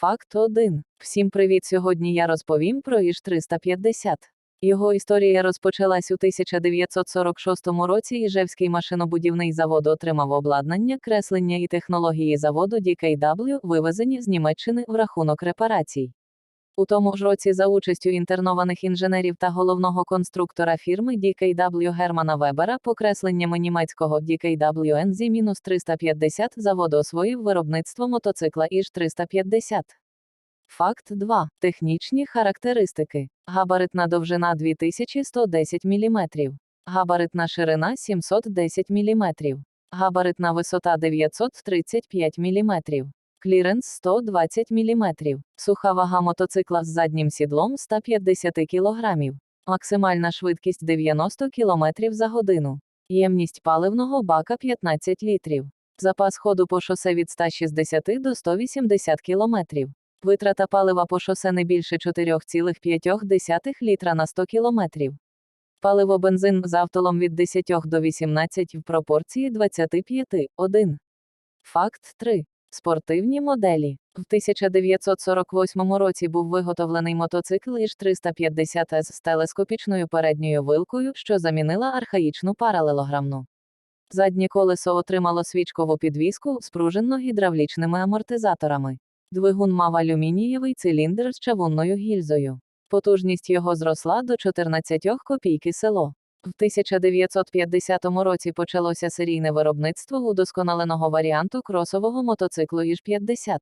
Факт 1. Всім привіт! Сьогодні я розповім про Іж 350. Його історія розпочалась у 1946 році. Іжевський машинобудівний завод отримав обладнання, креслення і технології заводу DKW, вивезені з Німеччини в рахунок репарацій. У тому ж році за участю інтернованих інженерів та головного конструктора фірми DKW Германа Вебера покресленнями німецького DKW NZ-350 завод освоїв виробництво мотоцикла Іж 350. Факт 2. Технічні характеристики. Габаритна довжина 2110 мм. Габаритна ширина 710 мм. Габаритна висота 935 мм. Кліренс 120 мм. Суха вага мотоцикла з заднім сідлом 150 кг. Максимальна швидкість 90 км за годину. Ємність паливного бака 15 літрів. Запас ходу по шосе від 160 до 180 км. Витрата палива по шосе не більше 4,5 літра на 100 км. Паливо бензин з автолом від 10 до 18 в пропорції 25, 1. Факт 3. Спортивні моделі. В 1948 році був виготовлений мотоцикл Іж 350 с з телескопічною передньою вилкою, що замінила архаїчну паралелограмну. Заднє колесо отримало свічкову підвіску, спружено гідравлічними амортизаторами. Двигун мав алюмінієвий циліндр з чавунною гільзою. Потужність його зросла до 14 копійки село. В 1950 році почалося серійне виробництво удосконаленого варіанту кросового мотоциклу Іж 50.